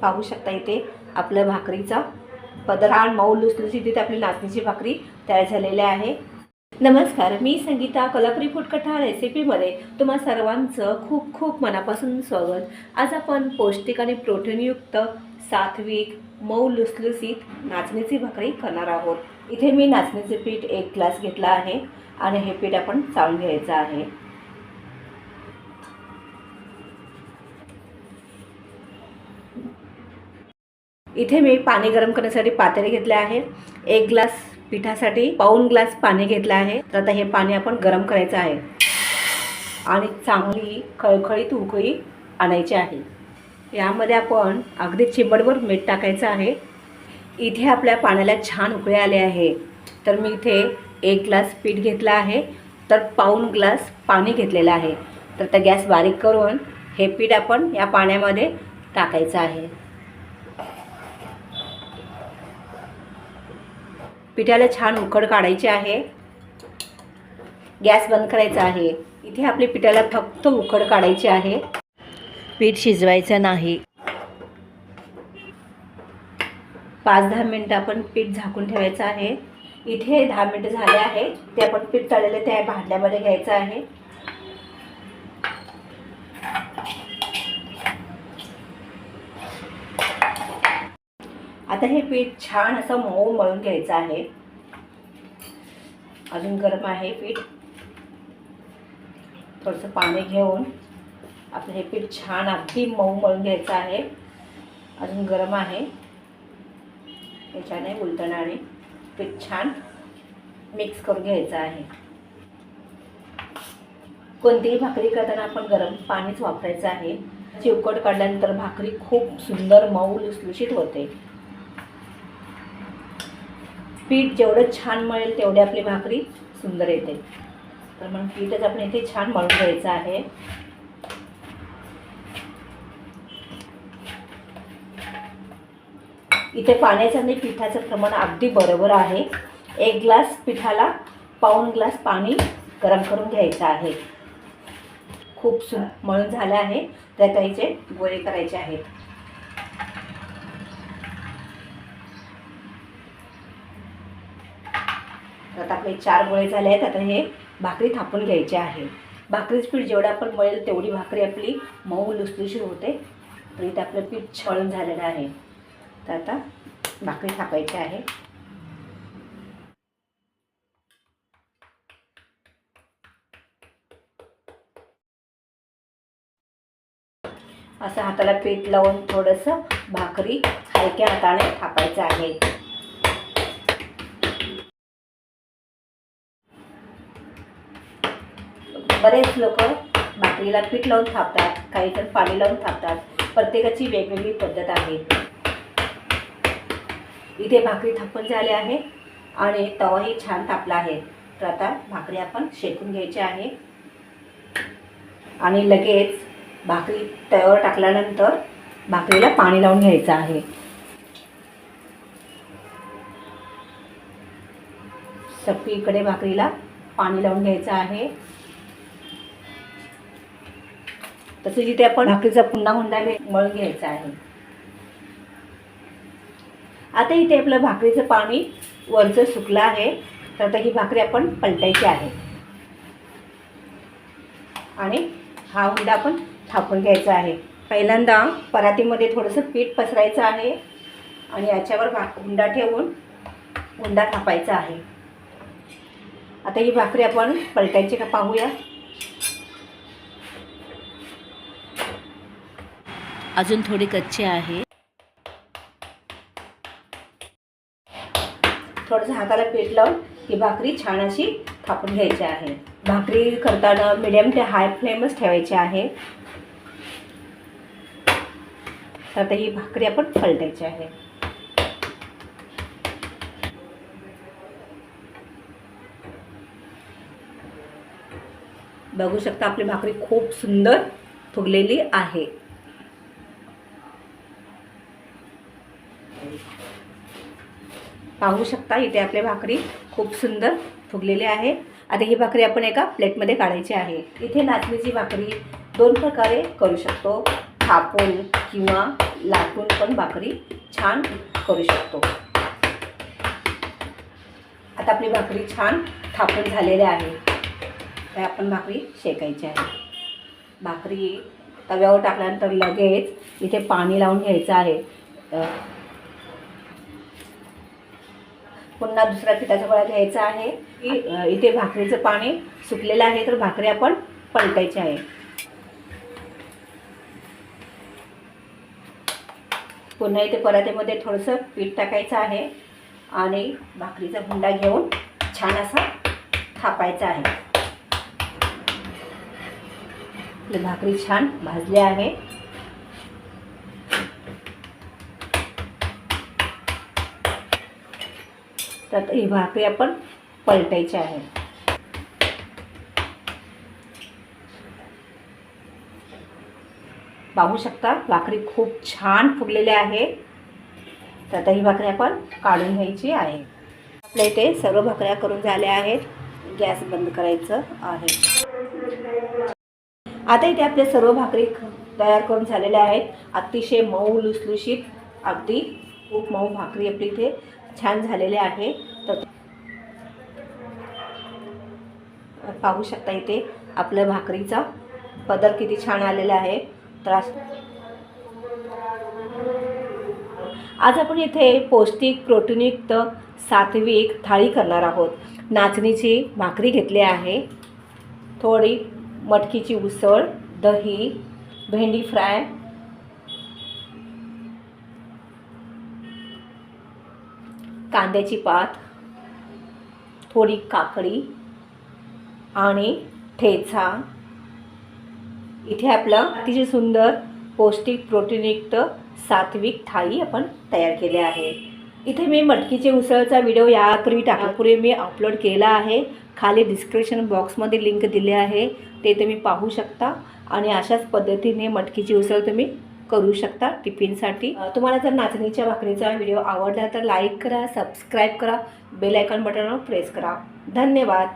पाहू शकता इथे आपलं भाकरीचा पदराळ मऊ लुसलुसीत इथे आपली नाचणीची भाकरी तयार झालेली आहे. नमस्कार मी संगीता कोल्हापुरी फुटकठा रेसिपीमध्ये तुम्हा सर्वांचं खूप खूप मनापासून स्वागत. आज आपण पौष्टिक आणि प्रोटीनयुक्त सात्विक मऊ लुसलुसीत नाचणीची भाकरी करणार आहोत. इथे मी नाचणीचे पीठ एक ग्लास घेतला आहे आणि हे पीठ आपण चाळून घ्यायचं आहे. इथे मी पाणी गरम करण्यासाठी पातेले घेतले आहे. एक ग्लास पिठासाठी पाऊन ग्लास पाणी घेतलं आहे. तर आता हे पाणी आपण गरम करायचं आहे. आणि चांगली खळखळीत उकळी आणायची आहे. यामध्ये आपण अगदी चिंबडभर मीठ टाकायचं आहे. इथे आपल्या पाण्याला छान उकळे आले आहे. तर मी इथे एक ग्लास पीठ घेतलं आहे. तर पाऊन ग्लास पाणी घेतलेलं आहे. तर त्या गॅस बारीक करून हे पीठ आपण या पाण्यामध्ये टाकायचं आहे. पिठाला छान उकड काढायची आहे. गॅस बंद करायचा आहे. इथे आपल्या पिठाला फक्त उकड काढायची आहे. पीठ शिजवायचं नाही. पाच दहा मिनटं आपण पीठ झाकून ठेवायचं आहे. इथे दहा मिनटं झाले आहे ते आपण पीठ तळलेले त्या भांड्यामध्ये घ्यायचं आहे. आता हे पीठ छान असं मऊ मळून घ्यायचं आहे. अजून गरम आहे पीठ. थोडंसं पाणी घेऊन आपलं हे पीठ छान अगदी मऊ मळून घ्यायचं आहे. अजून गरम आहे. याच्याने उलटणाने पीठ छान मिक्स करून घ्यायचं आहे. कोणतीही भाकरी करताना आपण गरम पाणीच वापरायचं आहे. चिवकट काढल्यानंतर भाकरी खूप सुंदर मऊ लुसलुशीत होते. पीठ जेवढं छान मळेल तेवढी आपली भाकरी सुंदर येते. तर मग पीठच आपण इथे छान मळून घ्यायचं आहे. इथे पाण्याचं आणि पिठाचं प्रमाण अगदी बरोबर आहे. एक ग्लास पिठाला पाऊण ग्लास पाणी गरम करून घ्यायचं आहे. खूप सु मळून झालं आहे. त्या काहीचे गोळे करायचे आहेत. तर आता आपले चार गोळे झाले आहेत. आता हे भाकरी थापून घ्यायचे आहे. भाकरीचं पीठ जेवढं आपण मळेल तेवढी भाकरी आपली मऊ लुसलुशीर होते. तर इथे आपलं पीठ छळून झालेलं आहे. तर आता भाकरी थापायची आहे. असं हाताला पीठ लावून थोडंसं भाकरी हलक्या हाताने थापायचं आहे. बरेच लोक भाकरीला पीठ लावून थापतात काही तर पाणी लावून थापतात. प्रत्येकाची वेगवेगळी पद्धत आहे. इथे भाकरी थापून झाली आहे आणि तवाही छान तापला आहे. तर आता भाकरी आपण शेकून घ्यायची आहे. आणि लगेच भाकरी तव्यावर टाकल्यानंतर भाकरीला पाणी लावून घ्यायचं आहे. सगळीकडे भाकरीला पाणी लावून घ्यायचं आहे. तसं जिथे आपण भाकरीचा पुन्हा हुंडा मळून घ्यायचा आहे. आता इथे आपलं भाकरीचं पाणी वरचं सुकलं आहे. तर आता ही भाकरी आपण पलटायची आहे. आणि हा हुंडा आपण थापून घ्यायचा आहे. पहिल्यांदा परातीमध्ये थोडंसं पीठ पसरायचं आहे. आणि याच्यावर भा हुंडा ठेवून हुंडा थापायचा आहे. आता ही भाकरी आपण पलटायची का पाहूया. अजून थोडे कच्चे आहे. थोडंसं हाताला पीठ लावून ही भाकरी छान अशी थापून घ्यायची आहे. भाकरी करताना मिडियम ते हाय फ्लेमच ठेवायची आहे. तर आता ही भाकरी आपण फलटायची आहे. बघू शकता आपली भाकरी खूप सुंदर फुगलेली आहे. पाहू शकता इथे आपली भाकरी खूप सुंदर फुगलेली आहे आता ही भाकरी आपण एका प्लेटमध्ये काढायची आहे. इथे नाचणीची भाकरी दोन प्रकारे करू शकतो. थापून किंवा लाटून पण भाकरी छान करू शकतो. आता आपली भाकरी छान थापून झालेली आहे. तर आपण भाकरी शेकायची आहे. भाकरी तव्यावर टाकल्यानंतर लगेच इथे पाणी लावून घ्यायचं आहे. पुन्हा दुसऱ्या पिठाचा गोळा घ्यायचा आहे. इथे भाकरीचं पाणी सुकलेलं आहे तर भाकरी आपण पलटायची आहे. पुन्हा इथे परातीमध्ये थोडंसं पीठ टाकायचं आहे आणि भाकरीचा हुंडा घेऊन छान असा थापायचा आहे. भाकरी छान भाजली आहे. तर ही भाकरी आपण पलटायची आहे. पाहू शकता भाकरी खूप छान फुगलेली आहे तर आता ही भाकरी आपण काढून घ्यायची आहे. आपल्या इथे सर्व भाकऱ्या करून झाल्या आहेत. गॅस बंद करायचं आहे. आता इथे आपल्या सर्व भाकरी तयार करून झालेल्या आहेत. अतिशय मऊ लुसलुशीत अगदी खूप मऊ भाकरी आपली इथे छान झालेले आहे. तर पाहू शकता इथे आपल्या भाकरीचा पदर किती छान आलेला आहे. तर आज आपण इथे पौष्टिक प्रोटीनयुक्त सात्विक थाळी करणार आहोत. नाचणीची भाकरी घेतली आहे. थोडी मटकीची उसळ दही भेंडी फ्राय कांद्याची पात थोडी काकडी आणि ठेचा. इथे आपलं अतिशय सुंदर पौष्टिक प्रोटीनयुक्त सात्विक थाळी आपण तयार केली आहे इथे मी मटकीचे उसळचा व्हिडिओ यापूर्वी टाकापूर्वी मी अपलोड केला आहे. खाली डिस्क्रिप्शन बॉक्समध्ये लिंक दिले आहे. ते तुम्ही पाहू शकता. आणि अशाच पद्धतीने मटकीची उसळ तुम्ही करू शकता टिफिनसाठी. तुम्हाला जर नाचणीच्या भाकरीचा व्हिडिओ आवडला तर लाईक करा सबस्क्राईब करा बेल आयकॉन बटनवर प्रेस करा. धन्यवाद.